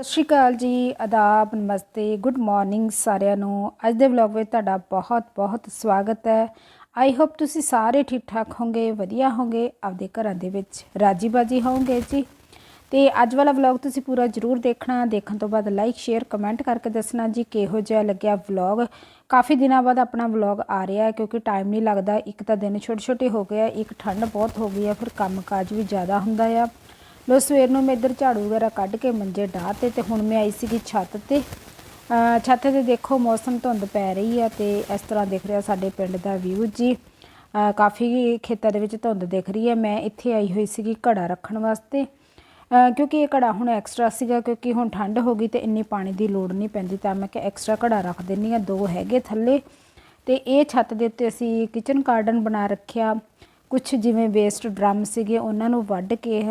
ਸਤਿ ਸ਼੍ਰੀ ਅਕਾਲ ਜੀ, ਆਦਾਬ, ਨਮਸਤੇ, good morning ਸਾਰਿਆਂ ਨੂੰ। ਅੱਜ ਦੇ ਵਲੌਗ ਵਿੱਚ ਤੁਹਾਡਾ ਬਹੁਤ ਬਹੁਤ ਸਵਾਗਤ ਹੈ। ਆਈ ਹੋਪ ਤੁਸੀਂ ਸਾਰੇ ਠੀਕ ਠਾਕ ਹੋਗੇ ਵਧੀਆ ਹੋਗੇ ਆਪਦੇ ਘਰਾਂ ਦੇ ਵਿੱਚ ਰਾਜੀ ਬਾਜੀ ਹੋਵੋਗੇ ਜੀ। ਤੇ ਅੱਜ ਵਾਲਾ ਵਲੌਗ ਤੁਸੀਂ ਪੂਰਾ ਜ਼ਰੂਰ ਦੇਖਣਾ, ਦੇਖਣ ਤੋਂ ਬਾਅਦ ਲਾਈਕ ਸ਼ੇਅਰ ਕਮੈਂਟ ਕਰਕੇ ਦੱਸਣਾ ਜੀ, ਕਿਹੋ ਜਿਹਾ ਲੱਗਿਆ ਵਲੌਗ। ਕਾਫੀ ਦਿਨਾਂ ਬਾਅਦ ਆਪਣਾ ਵਲੌਗ ਆ ਰਿਹਾ ਹੈ, ਕਿਉਂਕਿ ਟਾਈਮ ਨਹੀਂ ਲੱਗਦਾ। ਇੱਕ ਤਾਂ ਦਿਨ ਛੋਟੇ ਛੋਟੇ ਹੋ ਗਏ ਆ, ਇੱਕ ਠੰਡ ਬਹੁਤ ਹੋ ਗਈ ਆ, ਫਿਰ ਕੰਮਕਾਜ ਵੀ ਜ਼ਿਆਦਾ ਹੁੰਦਾ ਆ। ਲੋ ਸਵੇਰ ਨੂੰ ਮੈਂ ਇੱਧਰ ਝਾੜੂ ਵਗੈਰਾ ਕੱਢ ਕੇ ਮੰਜੇ ਢਾਹ ਤੇ ਤੇ ਹੁਣ ਮੈਂ ਆਈ ਸੀਗੀ ਛੱਤ ਤੇ। ਛੱਤ ਤੇ ਦੇਖੋ ਮੌਸਮ ਧੁੰਦ ਪੈ ਰਹੀ ਆ ਤੇ ਇਸ ਤਰ੍ਹਾਂ ਦਿਖ ਰਿਹਾ ਸਾਡੇ ਪਿੰਡ ਦਾ ਵਿਊ ਜੀ। ਕਾਫੀ ਖੇਤਾਂ ਦੇ ਵਿੱਚ ਧੁੰਦ ਦਿਖ ਰਹੀ ਹੈ ਮੈਂ ਇੱਥੇ ਆਈ ਹੋਈ ਸੀਗੀ ਘੜਾ ਰੱਖਣ ਵਾਸਤੇ। ਕਿਉਂਕਿ ਇਹ ਘੜਾ ਹੁਣ ਐਕਸਟਰਾ ਸੀਗਾ ਕਿਉਂਕਿ ਹੁਣ ਠੰਡ ਹੋ ਗਈ ਤੇ ਇੰਨੀ ਪਾਣੀ ਦੀ ਲੋੜ ਨਹੀਂ ਪੈਂਦੀ ਤਾਂ ਮੈਂ ਕਿ ਐਕਸਟਰਾ ਘੜਾ ਰੱਖ ਦਿੰਨੀ ਆ ਦੋ ਹੈਗੇ ਥੱਲੇ। ਤੇ ਇਹ ਛੱਤ ਦੇ ਉੱਤੇ ਅਸੀਂ ਕਿਚਨ ਗਾਰਡਨ ਬਣਾ ਰੱਖਿਆ। ਕੁਝ ਜਿਵੇਂ ਵੇਸਟ ਡਰਮ ਸੀਗੇ ਉਹਨਾਂ ਨੂੰ ਵੱਢ ਕੇ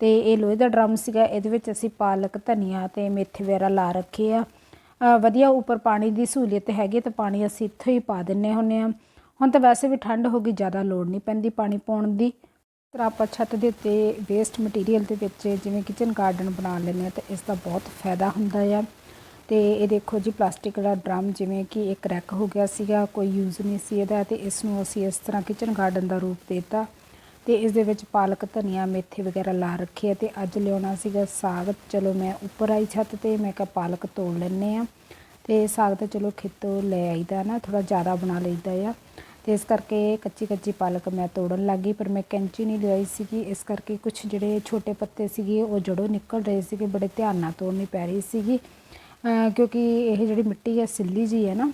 ਤੇ ਇਹ ਲੋਹੇ ਦਾ ਡਰਮ ਸੀਗਾ, ਇਹਦੇ ਵਿੱਚ ਅਸੀਂ ਪਾਲਕ, ਧਨੀਆ ਤੇ ਮੇਥੇ ਵਗੈਰਾ ਲਾ ਰੱਖੇ ਆ। ਵਧੀਆ ਉੱਪਰ ਪਾਣੀ ਦੀ ਸਹੂਲੀਅਤ ਹੈਗੀ ਤੇ ਪਾਣੀ ਅਸੀਂ ਇੱਥੋਂ ਹੀ ਪਾ ਦਿੰਨੇ ਹੁੰਨੇ ਆ। ਹੁਣ ਤਾਂ ਵੈਸੇ ਵੀ ਠੰਡ ਹੋ ਗਈ, ਜ਼ਿਆਦਾ ਲੋੜ ਨਹੀਂ ਪੈਂਦੀ ਪਾਣੀ ਪਾਉਣ ਦੀ। ਪਰ ਆਪਾਂ ਛੱਤ ਦੇ ਉੱਤੇ ਵੇਸਟ ਮਟੀਰੀਅਲ ਦੇ ਵਿੱਚ ਜਿਵੇਂ ਕਿਚਨ ਗਾਰਡਨ ਬਣਾ ਲੈਂਦੇ ਆ ਤਾਂ ਇਸ ਦਾ ਬਹੁਤ ਫਾਇਦਾ ਹੁੰਦਾ ਆ। ਤੇ ਇਹ ਦੇਖੋ ਜੀ, ਪਲਾਸਟਿਕ ਦਾ ਡਰਮ ਜਿਵੇਂ ਕਿ ਇੱਕ ਰੈਕ ਹੋ ਗਿਆ ਸੀਗਾ, ਕੋਈ ਯੂਜ਼ ਨਹੀਂ ਸੀ ਇਹਦਾ ਤੇ ਇਸ ਨੂੰ ਅਸੀਂ ਇਸ ਤਰ੍ਹਾਂ ਕਿਚਨ ਗਾਰਡਨ ਦਾ ਰੂਪ ਦੇਤਾ। ਤੇ ਇਸ ਦੇ ਵਿੱਚ ਪਾਲਕ, ਧਨੀਆ, ਮੇਥੇ ਵਗੈਰਾ ਲਾ ਰੱਖੇ ਆ ਤੇ ਅੱਜ ਲਿਆਉਣਾ ਸੀਗਾ ਸਾਗ। ਚਲੋ ਮੈਂ ਉੱਪਰ ਆਈ ਛੱਤ ਤੇ, ਮੈਂ ਕਿਹਾ ਪਾਲਕ ਤੋੜ ਲੈਣੇ ਆ ਤੇ ਸਾਗ ਤਾਂ ਚਲੋ ਖੇਤੋਂ ਲੈ ਆਈਦਾ ਨਾ ਥੋੜਾ ਜ਼ਿਆਦਾ ਬਣਾ ਲਈਦਾ ਆ। ਤੇ ਇਸ ਕਰਕੇ ਕੱਚੀ ਕੱਚੀ ਪਾਲਕ ਮੈਂ ਤੋੜਨ ਲੱਗੀ ਪਰ ਮੈਂ ਕੈਂਚੀ ਨਹੀਂ ਲਿਆਈ ਸੀਗੀ। ਇਸ ਕਰਕੇ ਕੁਝ ਜਿਹੜੇ ਛੋਟੇ ਪੱਤੇ ਸੀਗੇ, ਉਹ ਜੜੋਂ ਨਿਕਲ ਰਹੇ ਸੀਗੇ, ਬੜੇ ਧਿਆਨ ਨਾਲ ਤੋੜਨੀ ਪੈ ਰਹੀ ਸੀਗੀ। ਕਿਉਂਕਿ ਇਹ ਜਿਹੜੀ ਮਿੱਟੀ ਹੈ ਸਿੱਲੀ ਜੀ ਹੈ ਨਾ,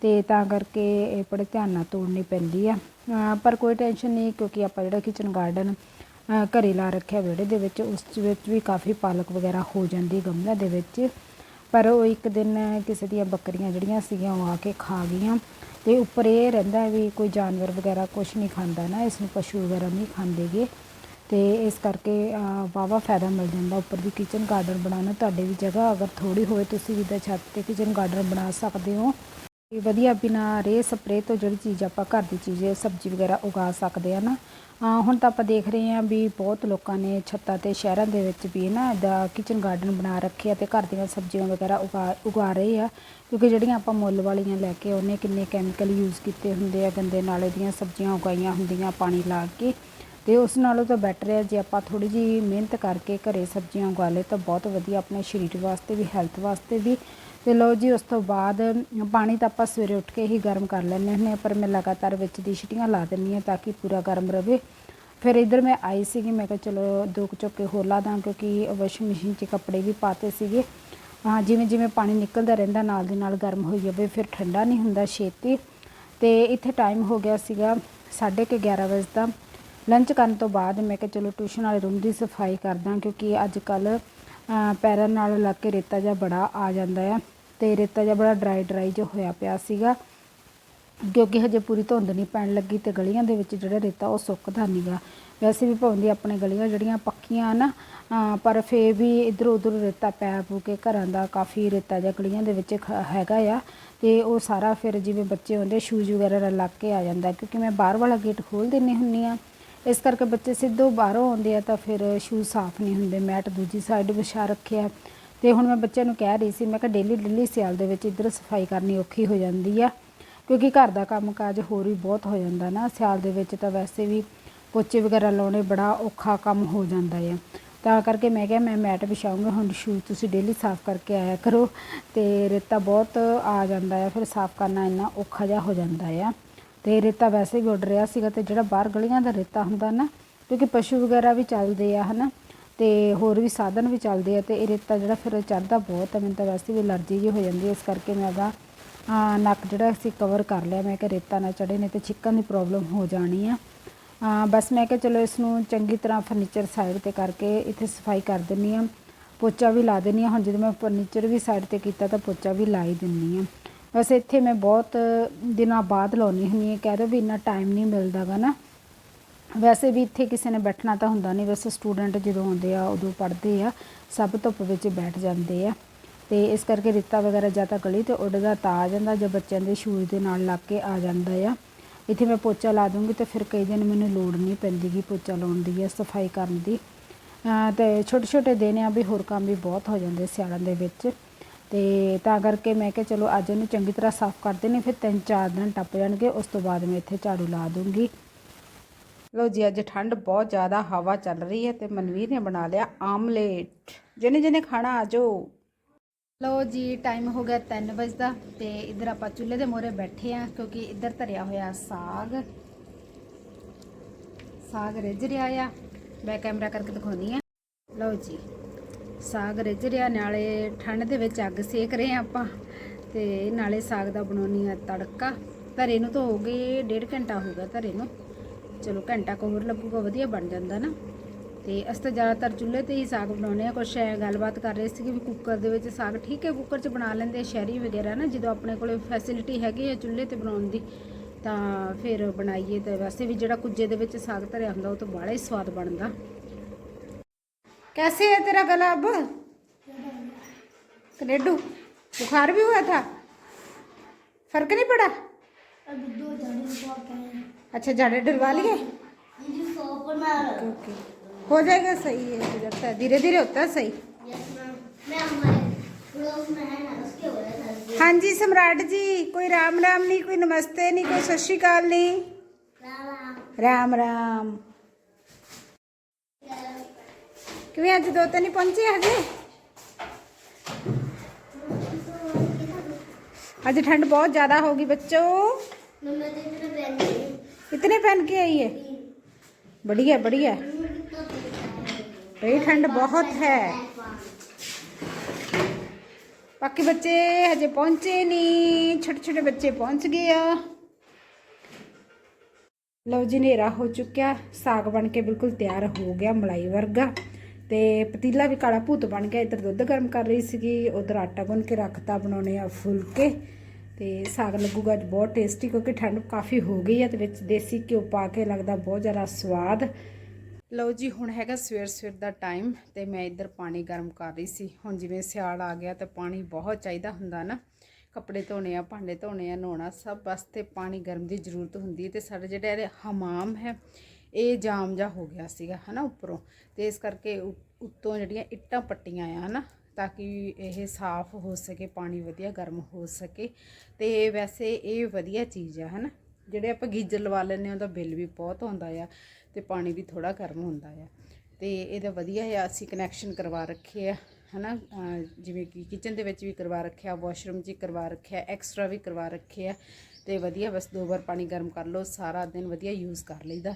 ਤੇ ਤਾਂ ਕਰਕੇ ਇਹ ਬੜੇ ਧਿਆਨ ਨਾਲ ਤੋੜਨੀ ਪੈਂਦੀ ਆ। ਪਰ ਕੋਈ ਟੈਨਸ਼ਨ ਨਹੀਂ, ਕਿਉਂਕਿ ਆਪਾਂ ਜਿਹੜਾ ਕਿਚਨ ਗਾਰਡਨ ਘਰੇ ਲਾ ਰੱਖਿਆ ਵਿਹੜੇ ਦੇ ਵਿੱਚ, ਉਸ ਵਿੱਚ ਵੀ ਕਾਫੀ ਪਾਲਕ ਵਗੈਰਾ ਹੋ ਜਾਂਦੀ ਗਮਲਿਆਂ ਦੇ ਵਿੱਚ। ਪਰ ਉਹ ਇੱਕ ਦਿਨ ਕਿਸੇ ਦੀਆਂ ਬੱਕਰੀਆਂ ਜਿਹੜੀਆਂ ਸੀਗੀਆਂ, ਉਹ ਆ ਕੇ ਖਾ ਗਈਆਂ। ਤੇ ਉੱਪਰ ਇਹ ਰਹਿੰਦਾ ਵੀ ਕੋਈ ਜਾਨਵਰ ਵਗੈਰਾ ਕੁਝ ਨਹੀਂ ਖਾਂਦਾ ਨਾ, ਇਸ ਨੂੰ ਪਸ਼ੂ ਵਗੈਰਾ ਨਹੀਂ ਖਾਂਦੇਗੇ ਤੇ ਇਸ ਕਰਕੇ ਵਾਵਾ ਫਾਇਦਾ ਮਿਲ ਜਾਂਦਾ ਉੱਪਰ ਵੀ ਕਿਚਨ ਗਾਰਡਨ ਬਣਾਉਣਾ ਤੁਹਾਡੇ ਵੀ ਜਗ੍ਹਾ ਅਗਰ ਥੋੜੀ ਹੋਵੇ, ਤੁਸੀਂ ਵੀ ਤਾਂ ਛੱਤ ਤੇ ਕਿਚਨ ਗਾਰਡਨ ਬਣਾ ਸਕਦੇ ਹੋ। ਤੇ ਵਧੀਆ ਬਿਨਾ ਰੇ ਸਪਰੇ ਤੋਂ ਜਿਹੜੀ ਚੀਜ਼ ਆਪਾਂ ਘਰ ਦੀ ਚੀਜ਼, ਸਬਜ਼ੀ ਵਗੈਰਾ ਉਗਾ ਸਕਦੇ ਆ ਨਾ। ਹੁਣ ਤਾਂ ਆਪਾਂ ਦੇਖ ਰਹੇ ਹਾਂ ਵੀ ਬਹੁਤ ਲੋਕਾਂ ਨੇ ਛੱਤਾਂ ਤੇ ਸ਼ਹਿਰਾਂ ਦੇ ਵਿੱਚ ਵੀ ਨਾ ਦਾ ਕਿਚਨ ਗਾਰਡਨ ਬਣਾ ਰੱਖੇ ਆ ਤੇ ਘਰ ਦੀਆਂ ਸਬਜ਼ੀਆਂ ਵਗੈਰਾ ਉਗਾ ਉਗਾ ਰਹੇ ਆ। ਕਿਉਂਕਿ ਜਿਹੜੀਆਂ ਆਪਾਂ ਮੁੱਲ ਵਾਲੀਆਂ ਲੈ ਕੇ ਉਹਨੇ ਕਿੰਨੇ ਕੈਮੀਕਲ ਯੂਜ਼ ਕੀਤੇ ਹੁੰਦੇ ਆ, ਗੰਦੇ ਨਾਲੇ ਦੀਆਂ ਸਬਜ਼ੀਆਂ ਉਗਾਈਆਂ ਹੁੰਦੀਆਂ ਪਾਣੀ ਲਾ ਕੇ। ਤੇ ਉਸ ਨਾਲੋਂ ਤਾਂ ਬੈਟਰ ਹੈ ਜੇ ਆਪਾਂ ਥੋੜੀ ਜੀ ਮਿਹਨਤ ਕਰਕੇ ਘਰੇ ਸਬਜ਼ੀਆਂ ਉਗਾ ਲਏ ਤਾਂ ਬਹੁਤ ਵਧੀਆ, ਆਪਣੇ ਸਰੀਰ ਵਾਸਤੇ ਵੀ ਹੈਲਥ ਵਾਸਤੇ ਵੀ। ਤੇ ਲਓ ਜੀ, ਉਸ ਤੋਂ ਬਾਅਦ ਪਾਣੀ ਤਾਂ ਆਪਾਂ ਸਵੇਰੇ ਉੱਠ ਕੇ ਹੀ ਗਰਮ ਕਰ ਲੈਂਦੇ ਹੁੰਦੇ ਹਾਂ, ਪਰ ਮੈਂ ਲਗਾਤਾਰ ਵਿੱਚ ਦੀ ਛਿਟੀਆਂ ਲਾ ਦਿੰਦੀ ਹਾਂ ਤਾਂ ਕਿ ਪੂਰਾ ਗਰਮ ਰਵੇ। ਫਿਰ ਇੱਧਰ ਮੈਂ ਆਈ ਸੀਗੀ, ਮੈਂ ਕਿਹਾ ਚਲੋ ਦੋ ਕੁ ਚੁੱਕ ਕੇ ਹੋਰ ਲਾ ਦਾਂ, ਕਿਉਂਕਿ ਵਾਸ਼ਿੰਗ ਮਸ਼ੀਨ 'ਚ ਕੱਪੜੇ ਵੀ ਪਾਤੇ ਸੀਗੇ। ਹਾਂ, ਜਿਵੇਂ ਜਿਵੇਂ ਪਾਣੀ ਨਿਕਲਦਾ ਰਹਿੰਦਾ, ਨਾਲ ਦੀ ਨਾਲ ਗਰਮ ਹੋਈ ਜਾਵੇ, ਫਿਰ ਠੰਡਾ ਨਹੀਂ ਹੁੰਦਾ ਛੇਤੀ। ਤੇ ਇੱਥੇ ਟਾਈਮ ਹੋ ਗਿਆ ਸੀਗਾ 11:30 ਵਜੇ ਦਾ। ਲੰਚ ਕਰਨ ਤੋਂ ਬਾਅਦ ਮੈਂ ਕਿਹਾ ਚਲੋ ਟਿਊਸ਼ਨ ਵਾਲੇ ਰੂਮ ਦੀ ਸਫ਼ਾਈ ਕਰਦਾ, ਕਿਉਂਕਿ ਅੱਜ ਕੱਲ ਪੈਰਾਂ ਨਾਲ ਲੱਗ ਕੇ ਰੇਤਾ ਜਿਹਾ ਬੜਾ ਆ ਜਾਂਦਾ ਆ। ਤੇ ਰੇਤਾ ਜਿਹਾ ਬੜਾ ਡਰਾਈ ਡਰਾਈ ਜਿਹਾ ਹੋਇਆ ਪਿਆ ਸੀਗਾ। ਕਿਉਂਕਿ ਹਜੇ ਪੂਰੀ ਧੁੰਦ ਨਹੀਂ ਪੈਣ ਲੱਗੀ ਤੇ ਗਲੀਆਂ ਦੇ ਵਿੱਚ ਜਿਹੜਾ ਰੇਤਾ ਉਹ ਸੁੱਕਦਾ ਨਹੀਂਗਾ ਵੈਸੇ ਵੀ ਭਾਵੇਂ ਆਪਣੇ ਗਲੀਆਂ ਜਿਹੜੀਆਂ ਪੱਕੀਆਂ ਨਾ ਪਰ ਫੇਰ ਵੀ ਇਧਰ ਉਧਰ ਰੇਤਾ ਪੈ ਪੂ ਕੇ ਘਰਾਂ ਦਾ ਕਾਫੀ ਰੇਤਾ ਜਿਹਾ ਗਲੀਆਂ ਦੇ ਵਿੱਚ ਖ- ਹੈਗਾ ਆ। ਤੇ ਉਹ ਸਾਰਾ ਫਿਰ ਜਿਵੇਂ ਬੱਚੇ ਹੁੰਦੇ ਸ਼ੂਜ਼ ਵਗੈਰਾ ਲੱਗ ਕੇ ਆ ਜਾਂਦਾ ਕਿਉਂਕਿ ਮੈਂ ਬਾਹਰ ਵਾਲਾ ਗੇਟ ਖੋਲ ਦਿੰਨੀ ਹੁੰਨੀ ਆ ਇਸ ਕਰਕੇ ਬੱਚੇ ਸਿੱਧੋ ਬਾਹਰੋਂ ਆਉਂਦੇ ਆ ਤਾਂ ਫਿਰ ਸ਼ੂਜ਼ ਸਾਫ਼ ਨਹੀਂ ਹੁੰਦੇ। ਮੈਟ ਦੂਜੀ ਸਾਈਡ ਵਿਛਾ ਰੱਖਿਆ। ਤੇ ਹੁਣ ਮੈਂ ਬੱਚਿਆਂ ਨੂੰ ਕਹਿ ਰਹੀ ਸੀ, ਮੈਂ ਕਿਹਾ ਡੇਲੀ ਡੇਲੀ ਸਿਆਲ ਦੇ ਵਿੱਚ ਇੱਧਰ ਸਫ਼ਾਈ ਕਰਨੀ ਔਖੀ ਹੋ ਜਾਂਦੀ ਆ, ਕਿਉਂਕਿ ਘਰ ਦਾ ਕੰਮਕਾਜ ਹੋਰ ਵੀ ਬਹੁਤ ਹੋ ਜਾਂਦਾ ਨਾ, ਸਿਆਲ ਦੇ ਵਿੱਚ ਤਾਂ ਵੈਸੇ ਵੀ ਪੋਚੇ ਵਗੈਰਾ ਲਾਉਣੇ ਬੜਾ ਔਖਾ ਕੰਮ ਹੋ ਜਾਂਦਾ ਆ। ਤਾਂ ਕਰਕੇ ਮੈਂ ਕਿਹਾ ਮੈਂ ਮੈਟ ਵਿਛਾਉਂਗਾ ਹੁਣ ਸ਼ੂਜ਼ ਤੁਸੀਂ ਡੇਲੀ ਸਾਫ਼ ਕਰਕੇ ਆਇਆ ਕਰੋ ਤੇ ਰੇਤਾ ਬਹੁਤ ਆ ਜਾਂਦਾ ਆ, ਫਿਰ ਸਾਫ਼ ਕਰਨਾ ਇੰਨਾ ਔਖਾ ਜਿਹਾ ਹੋ ਜਾਂਦਾ ਆ। ਤੇ ਰੇਤਾ ਵੈਸੇ ਵੀ ਉੱਡ ਰਿਹਾ ਸੀਗਾ ਤੇ ਜਿਹੜਾ ਬਾਹਰ ਗਲੀਆਂ ਦਾ ਰੇਤਾ ਹੁੰਦਾ ਨਾ, ਕਿਉਂਕਿ ਪਸ਼ੂ ਵਗੈਰਾ ਵੀ ਚੱਲਦੇ ਆ ਹਨਾ ਤੇ ਹੋਰ ਵੀ ਸਾਧਨ ਵੀ ਚੱਲਦੇ ਆ ਤੇ ਇਹ ਰੇਤਾ ਜਿਹੜਾ ਫਿਰ ਚੜਦਾ ਬਹੁਤ ਆ, ਮੈਨੂੰ ਤਾਂ ਵੈਸੇ ਵੀ ਅਲਰਜੀ ਜੀ ਹੋ ਜਾਂਦੀ ਹੈ ਇਸ ਕਰਕੇ ਮੈਂ ਉਹਦਾ ਨੱਕ ਜਿਹੜਾ ਸੀ ਕਵਰ ਕਰ ਲਿਆ, ਮੈਂ ਕਿ ਰੇਤਾ ਨਾ ਚੜੇ ਨਹੀਂ ਤੇ ਛਿੱਕਣ ਦੀ ਪ੍ਰੋਬਲਮ ਹੋ ਜਾਣੀ ਆ। ਬਸ ਮੈਂ ਕਿਹਾ ਚਲੋ ਇਸ ਨੂੰ ਚੰਗੀ ਤਰ੍ਹਾਂ ਫਰਨੀਚਰ ਸਾਈਡ ਤੇ ਕਰਕੇ ਇੱਥੇ ਸਫ਼ਾਈ ਕਰ ਦਿੰਨੀ ਆ। ਪੋਚਾ ਵੀ ਲਾ ਦਿੰਨੀ ਆ, ਹੁਣ ਜਦੋਂ ਮੈਂ ਫਰਨੀਚਰ ਵੀ ਸਾਈਡ ਤੇ ਕੀਤਾ ਤਾਂ ਪੋਚਾ ਵੀ ਲਾ ਹੀ ਦਿੰਨੀ ਆ। ਬਸ ਇੱਥੇ ਮੈਂ ਬਹੁਤ ਦਿਨਾਂ ਬਾਅਦ ਲਾਉਣੀ ਹੁੰਦੀ ਆ, ਕਹਿ ਦੋ ਵੀ ਇੰਨਾ ਟਾਈਮ ਨਹੀਂ ਮਿਲਦਾਗਾ ਨਾ। ਵੈਸੇ ਵੀ ਇੱਥੇ ਕਿਸੇ ਨੇ ਬੈਠਣਾ ਤਾਂ ਹੁੰਦਾ ਨਹੀਂ, ਵੈਸੇ ਸਟੂਡੈਂਟ ਜਦੋਂ ਆਉਂਦੇ ਆ, ਉਦੋਂ ਪੜ੍ਹਦੇ ਆ, ਸਭ ਧੁੱਪ ਵਿੱਚ ਬੈਠ ਜਾਂਦੇ ਆ। ਤੇ ਇਸ ਕਰਕੇ ਰੇਤਾ ਵਗੈਰਾ ਜਾਂ ਤਾਂ ਗਲੀ ਤੇ ਉੱਡਦਾ ਤਾਂ ਆ ਜਾਂਦਾ ਜਾਂ ਬੱਚਿਆਂ ਦੇ ਸ਼ੂਜ਼ ਦੇ ਨਾਲ ਲੱਗ ਕੇ ਆ ਜਾਂਦਾ ਆ। ਇੱਥੇ ਮੈਂ ਪੋਚਾ ਲਾ ਦੂੰਗੀ ਤੇ ਫਿਰ ਕਈ ਦਿਨ ਮੈਨੂੰ ਲੋੜ ਨਹੀਂ ਪੈਂਦੀ ਗੀ ਪੋਚਾ ਲਾਉਣ ਦੀ ਜਾਂ ਸਫ਼ਾਈ ਕਰਨ ਦੀ। ਅਹ ਤੇ ਛੋਟੇ ਛੋਟੇ ਦਿਨ ਆ ਵੀ ਹੋਰ ਕੰਮ ਵੀ ਬਹੁਤ ਹੋ ਜਾਂਦੇ ਸਿਆਲਾਂ ਦੇ ਵਿੱਚ। ਤੇ ਤਾਂ ਕਰਕੇ ਮੈਂ ਕਿਹਾ ਚਲੋ ਅੱਜ ਇਹਨੂੰ ਚੰਗੀ ਤਰ੍ਹਾਂ ਸਾਫ਼ ਕਰਦੇ ਨੇ, ਫਿਰ ਤਿੰਨ ਚਾਰ ਦਿਨ ਟੱਪ ਜਾਣਗੇ, ਉਸ ਤੋਂ ਬਾਅਦ ਮੈਂ ਇੱਥੇ ਝਾੜੂ ਲਾ ਦੂੰਗੀ। ਲੋ ਜੀ, ਅੱਜ ਠੰਡ ਬਹੁਤ ਜ਼ਿਆਦਾ ਹਵਾ ਚੱਲ ਰਹੀ ਹੈ ਤੇ ਮਨਵੀਰ ਨੇ ਬਣਾ ਲਿਆ ਆਮਲੇਟ। ਜਿਹਨੇ ਜਿਹਨੇ ਖਾਣਾ, ਆ ਜਾਓ। ਲੋ ਜੀ ਟਾਈਮ ਹੋ ਗਿਆ 3 ਵਜੇ ਦਾ ਤੇ ਇੱਧਰ ਆਪਾਂ ਚੁੱਲ੍ਹੇ ਦੇ ਮੋਰੇ ਬੈਠੇ ਆ ਕਿਉਂਕਿ ਇੱਧਰ ਧਰਿਆ ਹੋਇਆ ਸਾਗ। ਸਾਗ ਰਿੱਝ ਰਿਹਾ ਆ। ਮੈਂ ਕੈਮਰਾ ਕਰਕੇ ਦਿਖਾਉਣੀ ਆ ਲਓ ਜੀ, ਸਾਗ ਰਿੱਝ ਰਿਹਾ। ਨਾਲੇ ਠੰਡ ਦੇ ਵਿੱਚ ਅੱਗ ਸੇਕ ਰਹੇ ਆ ਆਪਾਂ ਤੇ ਨਾਲੇ ਸਾਗ ਦਾ ਬਣਾਉਣੀ ਆ ਤੜਕਾ। ਧਰੇ ਨੂੰ ਤਾਂ ਹੋ ਗਏ ਡੇਢ ਘੰਟਾ ਹੋ ਗਿਆ ਧਰੇ ਨੂੰ। ਚਲੋ ਘੰਟਾ ਕੁ ਹੋਰ ਲੱਗੂਗਾ ਵਧੀਆ ਬਣ ਜਾਂਦਾ ਨਾ ਤੇ ਅਸੀਂ ਤਾਂ ਜ਼ਿਆਦਾਤਰ ਚੁੱਲ੍ਹੇ ਤੇ ਹੀ ਸਾਗ ਬਣਾਉਂਦੇ ਆ ਕੁਛ ਐਂ ਗੱਲਬਾਤ ਕਰ ਰਹੇ ਸੀ ਕਿ ਵੀ ਕੁੱਕਰ ਦੇ ਵਿੱਚ ਸਾਗ ਠੀਕ ਹੈ ਕੁੱਕਰ 'ਚ ਬਣਾ ਲੈਂਦੇ ਆ ਸ਼ਹਿਰੀ ਵਗੈਰਾ ਨਾ ਜਦੋਂ ਆਪਣੇ ਕੋਲੇ ਫੈਸਿਲਿਟੀ ਹੈਗੀ ਹੈ ਚੁੱਲ੍ਹੇ ਤੇ ਬਣਾਉਣ ਦੀ ਤਾਂ ਫਿਰ ਬਣਾਈਏ ਤੇ ਵੈਸੇ ਵੀ ਜਿਹੜਾ ਕੁੱਜੇ ਦੇ ਵਿੱਚ ਸਾਗ ਧਰਿਆ ਹੁੰਦਾ ਉਹ ਤਾਂ ਬੜਾ ਹੀ ਸਵਾਦ ਬਣਦਾ कैसे है तेरा गला अब कनेडू बुखार भी हुआ था फर्क नहीं पड़ा अच्छा झाड़े डलवा लिए मुझे सौ पर मैं ओके हो जाएगा सही है हो जाता है धीरे धीरे होता है सही यस मैम मैं हमारे पड़ोस में है ना उसके वजह से हाँ जी सम्राट जी कोई राम राम नहीं कोई नमस्ते नहीं कोई सत श्रीकाल नहीं राम राम राम ਕਿਵੇਂ ਅੱਜ ਦੋ ਤਿੰਨ ਹੀ ਪਹੁੰਚੇ ਹਜੇ आज ठंड बहुत ज़्यादा होगी बच्चों। इतने पहन के आई। है? बढ़िया बढ़िया। भाई ठंड बहुत है। बाकी बच्चे हजे पहुँचे नहीं। छोटे छोटे बच्चे पहुँच गए। लो जी नेरा हो चुका। साग बन के बिल्कुल तैयार हो गया मलाई वर्गा। ਤੇ ਪਤੀਲਾ ਵੀ ਕਾਲਾ ਭੂਤ ਬਣ ਗਿਆ, ਇੱਧਰ ਦੁੱਧ ਗਰਮ ਕਰ ਰਹੀ ਸੀਗੀ, ਉਧਰ ਆਟਾ ਗੁੰਨ ਕੇ ਰੱਖਤਾ, ਬਣਾਉਣੇ ਆ ਫੁਲਕੇ। ਤੇ ਸਾਗ ਲੱਗੂਗਾ ਅੱਜ ਬਹੁਤ ਟੇਸਟੀ ਕਿਉਂਕਿ ਠੰਡ ਕਾਫੀ ਹੋ ਗਈ ਹੈ ਤੇ ਵਿੱਚ ਦੇਸੀ ਘਿਓ ਪਾ ਕੇ ਲੱਗਦਾ ਬਹੁਤ ਜ਼ਿਆਦਾ ਸਵਾਦ। ਲਓ ਜੀ, ਹੁਣ ਹੈਗਾ ਸਵੇਰ ਸਵੇਰ ਦਾ ਟਾਈਮ ਤੇ ਮੈਂ ਇੱਧਰ ਪਾਣੀ ਗਰਮ ਕਰ ਰਹੀ ਸੀ। ਹੁਣ ਜਿਵੇਂ ਸਿਆਲ ਆ ਗਿਆ ਤੇ ਪਾਣੀ ਬਹੁਤ ਚਾਹੀਦਾ ਹੁੰਦਾ ਨਾ। ਕੱਪੜੇ ਧੋਣੇ ਆ, ਭਾਂਡੇ ਧੋਣੇ ਆ, ਨਹਾਉਣਾ ਸਭ ਵਾਸਤੇ ਪਾਣੀ ਗਰਮ ਦੀ ਜ਼ਰੂਰਤ ਹੁੰਦੀ ਹੈ ਤੇ ਸਾਡੇ ਜਿਹੜਾ ਇਹ ਹਮਾਮ ਹੈ ਇਹ ਜਾਮ ਜਾ ਹੋ ਗਿਆ ਸੀਗਾ, ਹਨਾ ਉੱਪਰੋਂ। ਤੇ ਇਸ ਕਰਕੇ ਉ- ਉੱਤੋਂ ਜਿਹੜੀਆਂ ਇੱਟਾਂ ਪੱਟੀਆਂ ਆ, ਹਨਾ, ਤਾਂ ਕਿ ਇਹ ਸਾਫ਼ ਹੋ ਸਕੇ, ਪਾਣੀ ਵਧੀਆ ਗਰਮ ਹੋ ਸਕੇ। ਤੇ ਵੈਸੇ ਇਹ ਵਧੀਆ ਚੀਜ਼ ਆ, ਹਨਾ। ਜਿਹੜੇ ਆਪਾਂ ਗੀਜ਼ਰ ਲਵਾ ਲੈਂਦੇ ਹਾਂ, ਉਹਦਾ ਬਿੱਲ ਵੀ ਬਹੁਤ ਆਉਂਦਾ ਆ ਤੇ ਪਾਣੀ ਵੀ ਥੋੜਾ ਗਰਮ ਹੁੰਦਾ ਆ। ਤੇ ਇਹਦਾ ਵਧੀਆ ਆ, ਅਸੀਂ ਕਨੈਕਸ਼ਨ ਕਰਵਾ ਰੱਖੇ ਆ, ਹਨਾ ਅਹ ਜਿਵੇਂ ਕਿ ਕਿਚਨ ਦੇ ਵਿੱਚ ਵੀ ਕਰਵਾ ਰੱਖਿਆ ਵਾਸ਼ਰੂਮ 'ਚ ਕਰਵਾ ਰੱਖਿਆ ਐਕਸਟਰਾ ਵੀ ਕਰਵਾ ਰੱਖੇ ਆ। ਤੇ ਵਧੀਆ ਬਸ ਦੋ ਵਾਰ ਪਾਣੀ ਗਰਮ ਕਰ ਲਓ, ਸਾਰਾ ਦਿਨ ਵਧੀਆ ਯੂਜ਼ ਕਰ ਲਈਦਾ।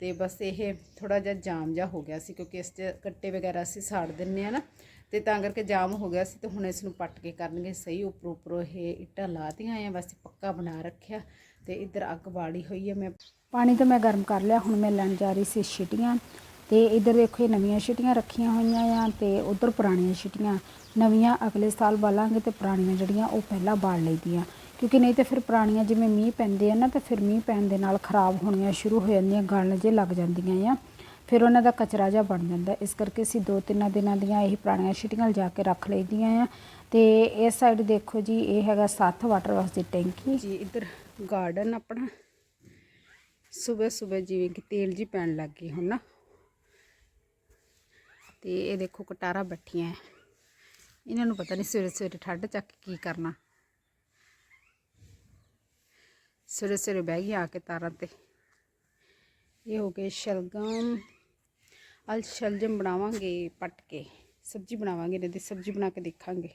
ਤੇ ਬਸ ਇਹ ਥੋੜਾ ਜਿਹਾ ਜਾਮ ਜਿਹਾ ਹੋ ਗਿਆ ਸੀ ਕਿਉਂਕਿ ਇਸ 'ਚ ਕੱਟੇ ਵਗੈਰਾ ਅਸੀਂ ਸਾੜ ਦਿੰਨੇ ਆ ਨਾ। ਤੇ ਤਾਂ ਕਰਕੇ ਜਾਮ ਹੋ ਗਿਆ ਸੀ ਤੇ ਹੁਣ ਇਸ ਨੂੰ ਪੱਟ ਕੇ ਕਰਨਗੇ ਸਹੀ। ਉੱਪਰੋਂ ਉੱਪਰੋਂ ਇਹ ਇੱਟਾਂ ਲਾਤੀਆਂ ਆ ਬਸ ਪੱਕਾ ਬਣਾ ਰੱਖਿਆ ਤੇ ਇੱਧਰ ਅੱਗ ਬਾਲੀ ਹੋਈ ਹੈ ਮੈਂ ਪਾਣੀ ਤਾਂ ਮੈਂ ਗਰਮ ਕਰ ਲਿਆ, ਹੁਣ ਮੈਂ ਲੈਣ ਜਾ ਰਹੀ ਸੀ ਛਿਟੀਆਂ ਤੇ ਇੱਧਰ ਵੇਖੋ ਇਹ ਨਵੀਆਂ ਛਿਟੀਆਂ ਰੱਖੀਆਂ ਹੋਈਆਂ ਆ ਤੇ ਉਧਰ ਪੁਰਾਣੀਆਂ ਛਿਟੀਆਂ। ਨਵੀਆਂ ਅਗਲੇ ਸਾਲ ਬਾਲਾਂਗੇ ਤੇ ਪੁਰਾਣੀਆਂ ਜਿਹੜੀਆਂ ਉਹ ਪਹਿਲਾਂ ਬਾਲ ਲਈਦੀਆਂ। ਕਿਉਂਕਿ ਨਹੀਂ ਤੇ ਫਿਰ ਪੁਰਾਣੀਆਂ ਜਿਵੇਂ ਮੀਂਹ ਪੈਂਦੇ ਆ ਨਾ, ਤਾਂ ਫਿਰ ਮੀਂਹ ਪੈਣ ਦੇ ਨਾਲ ਖਰਾਬ ਹੋਣੀਆਂ ਸ਼ੁਰੂ ਹੋ ਜਾਂਦੀਆਂ ਗਲਣ ਜੇ ਲੱਗ ਜਾਂਦੀਆਂ ਆ। ਫਿਰ ਉਹਨਾਂ ਦਾ ਕਚਰਾ ਜਿਹਾ ਬਣ ਜਾਂਦਾ। ਇਸ ਕਰਕੇ ਅਸੀਂ ਦੋ ਤਿੰਨਾਂ ਦਿਨਾਂ ਦੀਆਂ ਇਹ ਪੁਰਾਣੀਆਂ ਛਿਟੀਆਂ ਲਿਜਾ ਕੇ ਰੱਖ ਲਈਦੀਆਂ ਆ। ਤੇ ਇਸ ਸਾਈਡ ਦੇਖੋ ਜੀ, ਇਹ ਹੈਗਾ ਸੱਤ ਵਾਟਰ ਵਾਸ ਦੀ ਟੈਂਕੀ। ਜੀ, ਇੱਧਰ ਗਾਰਡਨ ਆਪਣਾ। ਸਵੇਰ ਸਵੇਰ ਜਿਵੇਂ ਕਿ ਤੇਲ ਜੀ ਪੈਣ ਲੱਗ ਗਈ ਹੁਣ ਨਾ। ਤੇ ਇਹ ਦੇਖੋ ਕਟਾਰਾ ਬੈਠੀਆਂ। ਇਹਨਾਂ ਨੂੰ ਪਤਾ ਨਹੀਂ ਸਵੇਰੇ ਸਵੇਰੇ ਠੰਡ ਚੱਕ ਕੇ ਕੀ ਕਰਨਾ। ਸਵੇਰੇ ਸਵੇਰੇ ਬਹਿ ਗਈ ਆ ਕੇ ਤਾਰਾਂ ਤੇ। ਇਹ ਹੋ ਗਏ ਸ਼ਲਗਮ। ਅਲ ਸ਼ਲਜਮ ਬਣਾਵਾਂਗੇ ਪੱਟ ਕੇ। ਸਬਜ਼ੀ ਬਣਾਵਾਂਗੇ ਇਹਦੀ ਸਬਜ਼ੀ ਬਣਾ ਕੇ ਦੇਖਾਂਗੇ।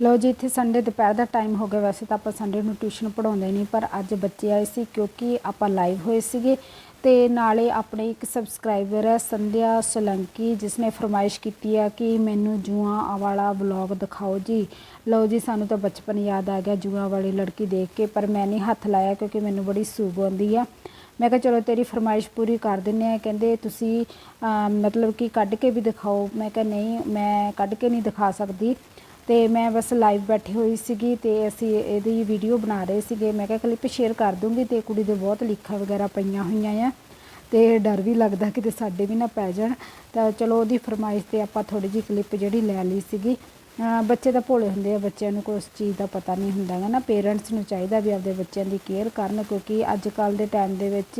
ਲਓ ਜੀ, ਇੱਥੇ ਸੰਡੇ ਦੁਪਹਿਰ ਦਾ ਟਾਈਮ ਹੋ ਗਿਆ। ਵੈਸੇ ਤਾਂ ਆਪਾਂ ਸੰਡੇ ਨੂੰ ਟਿਊਸ਼ਨ ਪੜਾਉਂਦੇ ਨਹੀਂ, ਪਰ ਅੱਜ ਬੱਚੇ ਆਏ ਸੀ ਕਿਉਂਕਿ ਆਪਾਂ ਲਾਈਵ ਹੋਏ ਸੀਗੇ। ਤੇ ਨਾਲੇ ਆਪਣੇ ਇੱਕ ਸਬਸਕ੍ਰਾਈਬਰ ਹੈ, ਸੰਧਿਆ ਸੋਲੰਕੀ ਜਿਸ ਨੇ ਫਰਮਾਇਸ਼ ਕੀਤੀ ਆ ਕਿ ਮੈਨੂੰ ਜੂਆਂ ਵਾਲਾ ਵਲੌਗ ਦਿਖਾਓ ਜੀ। ਲਓ ਜੀ, ਸਾਨੂੰ ਤਾਂ ਬਚਪਨ ਯਾਦ ਆ ਗਿਆ ਜੂਆਂ ਵਾਲੀ ਲੜਕੀ ਦੇਖ ਕੇ, ਪਰ ਮੈਂ ਨਹੀਂ ਹੱਥ ਲਾਇਆ ਕਿਉਂਕਿ ਮੈਨੂੰ ਬੜੀ ਸੂਗ ਆਉਂਦੀ ਆ। ਮੈਂ ਕਿਹਾ, ਚਲੋ, ਤੇਰੀ ਫਰਮਾਇਸ਼ ਪੂਰੀ ਕਰ ਦਿੰਨੇ ਆ। ਕਹਿੰਦੇ, ਤੁਸੀਂ ਮਤਲਬ ਕਿ ਕੱਢ ਕੇ ਵੀ ਦਿਖਾਓ। ਮੈਂ ਕਿਹਾ, ਨਹੀਂ, ਮੈਂ ਕੱਢ ਕੇ ਨਹੀਂ ਦਿਖਾ ਸਕਦੀ। ਤੇ ਮੈਂ ਬਸ ਲਾਈਵ ਬੈਠੀ ਹੋਈ ਸੀਗੀ ਤੇ ਅਸੀਂ ਇਹਦੀ ਵੀਡੀਓ ਬਣਾ ਰਹੇ ਸੀਗੇ। ਮੈਂ ਕਿਹਾ ਕਲਿੱਪ ਸ਼ੇਅਰ ਕਰ ਦੂੰਗੀ ਤੇ ਕੁੜੀ ਦੇ ਬਹੁਤ ਲਿਖਾਂ ਵਗੈਰਾ ਪਈਆਂ ਹੋਈਆਂ ਆ ਤੇ ਡਰ ਵੀ ਲੱਗਦਾ ਕਿਤੇ ਸਾਡੇ ਵੀ ਨਾ ਪੈ ਜਾਣ। ਤਾਂ ਚਲੋ ਉਹਦੀ ਫਰਮਾਇਸ਼ ਤੇ ਆਪਾਂ ਥੋੜੀ ਜਿਹੀ ਕਲਿੱਪ ਜਿਹੜੀ ਲੈ ਲਈ ਸੀਗੀ। ਬੱਚੇ ਤਾਂ ਭੋਲੇ ਹੁੰਦੇ ਆ, ਬੱਚਿਆਂ ਨੂੰ ਕੋਈ ਉਸ ਚੀਜ਼ ਦਾ ਪਤਾ ਨਹੀਂ ਹੁੰਦਾ ਹੈ ਨਾ। ਪੇਰੈਂਟਸ ਨੂੰ ਚਾਹੀਦਾ ਵੀ ਆਪਦੇ ਬੱਚਿਆਂ ਦੀ ਕੇਅਰ ਕਰਨ ਕਿਉਂਕਿ ਅੱਜ ਕੱਲ ਦੇ ਟਾਈਮ ਦੇ ਵਿੱਚ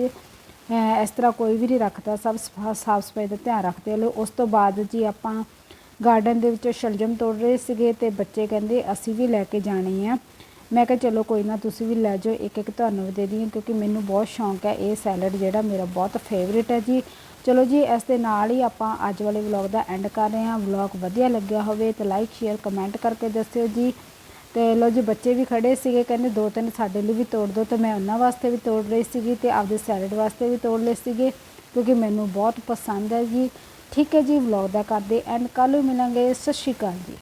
ਇਸ ਤਰ੍ਹਾਂ ਕੋਈ ਵੀ ਨਹੀਂ ਰੱਖਦਾ। ਸਭ ਸਾਫ਼ ਸਫ਼ਾਈ ਦਾ ਧਿਆਨ ਰੱਖਦੇ ਲੋ ਉਸ ਤੋਂ ਬਾਅਦ ਜੀ ਆਪਾਂ ਗਾਰਡਨ ਦੇ ਵਿੱਚੋਂ ਸ਼ਲਜਮ ਤੋੜ ਰਹੇ ਸੀਗੇ ਤੇ ਬੱਚੇ ਕਹਿੰਦੇ, ਅਸੀਂ ਵੀ ਲੈ ਕੇ ਜਾਣੀ ਆ। ਮੈਂ ਕਿਹਾ, ਚਲੋ ਕੋਈ ਨਾ, ਤੁਸੀਂ ਵੀ ਲੈ ਜਾਓ। ਇੱਕ ਇੱਕ ਤੁਹਾਨੂੰ ਵੀ ਦੇ ਦਈਏ, ਕਿਉਂਕਿ ਮੈਨੂੰ ਬਹੁਤ ਸ਼ੌਂਕ ਹੈ ਇਹ ਸੈਲਡ ਜਿਹੜਾ ਮੇਰਾ ਬਹੁਤ ਫੇਵਰਿਟ ਹੈ ਜੀ। ਚਲੋ ਜੀ, ਇਸ ਦੇ ਨਾਲ ਹੀ ਆਪਾਂ ਅੱਜ ਵਾਲੇ ਵਲੌਗ ਦਾ ਐਂਡ ਕਰ ਰਹੇ ਹਾਂ। ਵਲੌਗ ਵਧੀਆ ਲੱਗਿਆ ਹੋਵੇ ਤਾਂ ਲਾਈਕ ਸ਼ੇਅਰ ਕਮੈਂਟ ਕਰਕੇ ਦੱਸਿਓ ਜੀ। ਤੇ ਲੋ ਜੀ, ਬੱਚੇ ਵੀ ਖੜੇ ਸੀਗੇ, ਕਹਿੰਦੇ ਦੋ ਤਿੰਨ ਸਾਡੇ ਲਈ ਵੀ ਤੋੜ ਦਿਓ ਤੇ ਮੈਂ ਉਹਨਾਂ ਵਾਸਤੇ ਵੀ ਤੋੜ ਰਹੀ ਸੀਗੀ ਤੇ ਆਪਦੇ ਸੈਲਡ ਵਾਸਤੇ ਵੀ ਤੋੜ ਲਏ ਸੀਗੇ, ਕਿਉਂਕਿ ਮੈਨੂੰ ਬਹੁਤ ਪਸੰਦ ਹੈ ਜੀ। ਠੀਕ ਹੈ ਜੀ ਵਲੌਗ ਦਾ ਕਰਦੇ ਐਂਡ ਕੱਲ੍ਹ ਨੂੰ ਮਿਲਾਂਗੇ ਸਤਿ ਸ਼੍ਰੀ ਅਕਾਲ ਜੀ।